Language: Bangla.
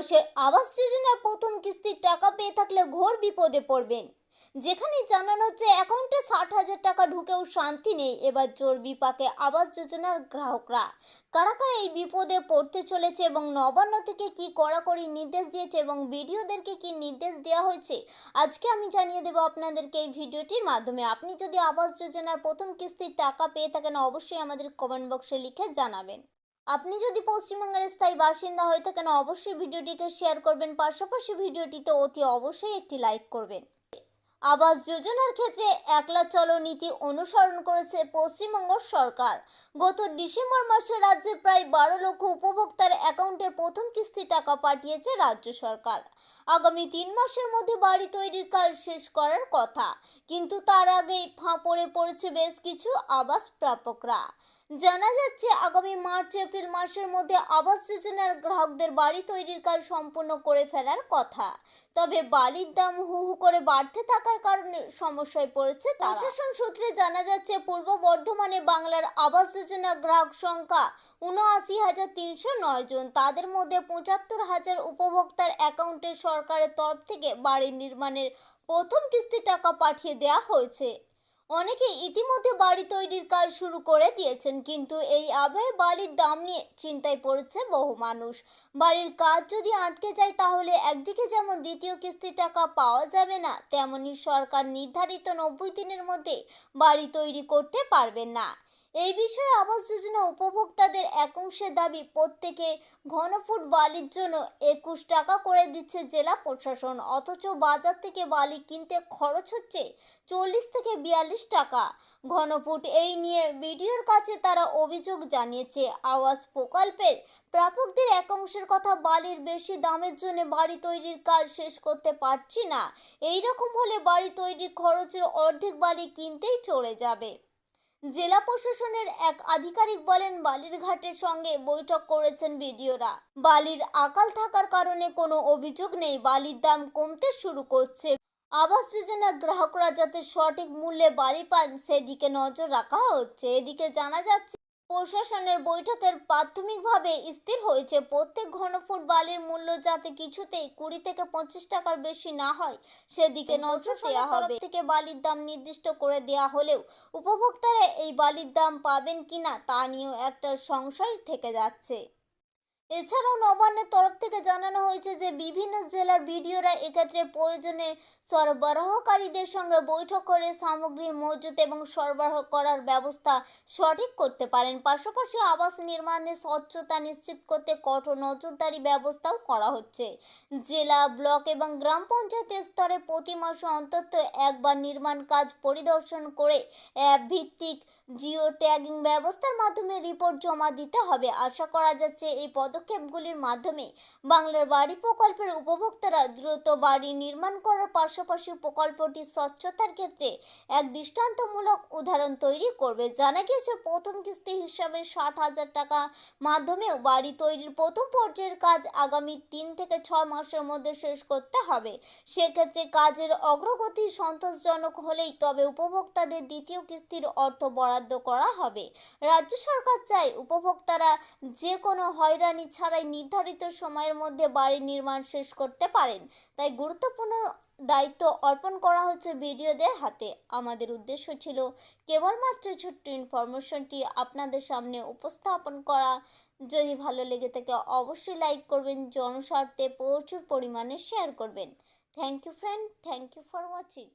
বয়সের আবাস যোজনার প্রথম কিস্তির টাকা পেয়ে থাকলে ঘোর বিপদে পড়বেন। যেখানে জানানো হচ্ছে অ্যাকাউন্টে ষাট হাজার টাকা ঢুকেও শান্তি নেই। এবার জোর বিপাকে আবাস যোজনার গ্রাহকরা। কারা কারা এই বিপদে পড়তে চলেছে এবং নবান্ন থেকে কি কড়াকড়ি নির্দেশ দিয়েছে এবং বিডিওদেরকে কি নির্দেশ দেওয়া হয়েছে, আজকে আমি জানিয়ে দেবো আপনাদেরকে এই ভিডিওটির মাধ্যমে। আপনি যদি আবাস যোজনার প্রথম কিস্তির টাকা পেয়ে থাকেন, অবশ্যই আমাদের কমেন্ট বক্সে লিখে জানাবেন। আপনি যদি পশ্চিমবঙ্গের স্থায়ী বাসিন্দা হয়ে থাকেন, অবশ্যই ভিডিওটিকে শেয়ার করবেন। পাশাপাশি ভিডিওটিতে অতি অবশ্যই একটি লাইক করবেন। আবাস যোজনার ক্ষেত্রে একলা চলো নীতি অনুসরণ করেছে পশ্চিমবঙ্গ সরকার। গত ডিসেম্বর মাসে রাজ্যে প্রায় বারো লক্ষ উপভোক্তার অ্যাকাউন্টে প্রথম কিস্তি টাকা পাঠিয়েছে রাজ্য সরকার। আগামী তিন মাসের মধ্যে বাড়ি তৈরির কাজ শেষ করার কথা। কিন্তু তার আগেই ফাঁপড়ে পড়েছে বেশ কিছু আবাস প্রাপকরা। জানা যাচ্ছে, আগামী মার্চ, এপ্রিল মাসের মধ্যে আবাস যোজনার গ্রাহকদের বাড়ি তৈরির কাজ সম্পূর্ণ করে ফেলার কথা। তবে বালির দাম হু হু করে বাড়তে থাকার কারণে সমস্যায় পড়েছে। প্রশাসন সূত্রে জানা যাচ্ছে, পূর্ব বর্ধমানে বাংলার আবাস যোজনা গ্রাহক সংখ্যা উনআশি হাজার তিনশো নয় জন। তাদের মধ্যে পঁচাত্তর হাজার উপভোক্তার অ্যাকাউন্টে সরকারের তরফ থেকে বাড়ি নির্মাণের প্রথম কিস্তি টাকা পাঠিয়ে দেওয়া হয়েছে। অনেকে ইতিমধ্যে বাড়ি তৈরির কাজ শুরু করে দিয়েছেন, কিন্তু এই আবহে বালির দাম নিয়ে চিন্তায় পড়েছে বহু মানুষ। বাড়ির কাজ যদি আটকে যায়, তাহলে একদিকে যেমন দ্বিতীয় কিস্তির টাকা পাওয়া যাবে না, তেমনি সরকার নির্ধারিত নব্বই দিনের মধ্যে বাড়ি তৈরি করতে পারবে না। এই বিষয়ে আবাস যোজনা উপভোক্তাদের এক অংশের দাবি, প্রত্যেকে ঘনফুট বালির জন্য একুশ টাকা করে দিচ্ছে জেলা প্রশাসন। অথচ বাজার থেকে বালি কিনতে খরচ হচ্ছে চল্লিশ থেকে বিয়াল্লিশ টাকা। ঘনফুট এই নিয়ে বিডিওর কাছে তারা অভিযোগ জানিয়েছে। আওয়াজ প্রকল্পের প্রাপকদের একাংশের কথা বালির বেশি দামের জন্য বাড়ি তৈরির কাজ শেষ করতে পারছি না। এই রকম হলে বাড়ি তৈরির খরচের অর্ধেক বালি কিনতেই চলে যাবে। জেলা প্রশাসনের এক আধিকারিক বলেন, বালির ঘাটের সঙ্গে বৈঠক করেছেন বিডিওরা। বালির আকাল থাকার কারণে কোনো অভিযোগ নেই, বালির দাম কমতে শুরু করছে। আবাস যোজনা গ্রাহকরা যাতে সঠিক মূল্যে বালি পান, সেদিকে নজর রাখা হচ্ছে। এদিকে জানা যাচ্ছে প্রশাসনের বৈঠকের প্রাথমিকভাবে স্থির হয়েছে। প্রত্যেক ঘনফুট বালির মূল্য যাতে কিছুতেই কুড়ি থেকে পঁচিশ টাকার বেশি না হয় সেদিকে নজর দেওয়া হবে। থেকে বালির দাম নির্দিষ্ট করে দেওয়া হলেও উপভোক্তারা এই বালির দাম পাবেন কিনা তা নিয়েও একটা সংশয় থেকে যাচ্ছে। এছাড়াও নবান্নের তরফ থেকে জানানো হয়েছে যে বিভিন্ন জেলার বিডিওরা এক্ষেত্রে প্রয়োজনে সরবরাহকারীদের সঙ্গে বৈঠক করে সামগ্রী, মজুত এবং সরবরাহ করার ব্যবস্থা সঠিক করতে পারেন। পাশাপাশি আবাস নির্মাণে স্বচ্ছতা নিশ্চিত করতে কঠোর নজরদারি ব্যবস্থাও করা হচ্ছে। জেলা, ব্লক এবং গ্রাম পঞ্চায়েতের স্তরে প্রতি মাসে অন্তত একবার নির্মাণ কাজ পরিদর্শন করে অ্যাপ ভিত্তিক জিও ট্যাগিং ব্যবস্থার মাধ্যমে রিপোর্ট জমা দিতে হবে। আশা করা যাচ্ছে এই পদক্ষেপগুলির মাধ্যমে বাংলার বাড়ি প্রকল্পের উপভোক্তারা দ্রুত বাড়ি নির্মাণ করার পাশাপাশি প্রকল্পটি স্বচ্ছতার ক্ষেত্রে এক দৃষ্টান্তমূলক উদাহরণ তৈরি করবে। জানা গিয়েছে, প্রথম কিস্তি হিসাবে ষাট হাজার টাকা মাধ্যমেও বাড়ি তৈরির প্রথম পর্যায়ের কাজ আগামী তিন থেকে ছয় মাসের মধ্যে শেষ করতে হবে। সেক্ষেত্রে কাজের অগ্রগতি সন্তোষজনক হলেই তবে উপভোক্তাদের দ্বিতীয় কিস্তির অর্থ বরাদ্দ করা হবে। রাজ্য সরকার চায় উপভোক্তারা যে কোনো হয়রানি ছাড়াই নির্ধারিত সময়ের মধ্যে বাড়ি নির্মাণ শেষ করতে পারেন। তাই গুরুত্বপূর্ণ দায়িত্ব অর্পণ করা হচ্ছে ভিডিওদের হাতে। আমাদের উদ্দেশ্য ছিল কেবলমাত্র ছোট্ট ইনফরমেশনটি আপনাদের সামনে উপস্থাপন করা। যদি ভালো লেগে থাকে, অবশ্যই লাইক করবেন, জনস্বার্থে প্রচুর পরিমাণে শেয়ার করবেন। Thank you friend, thank you for watching.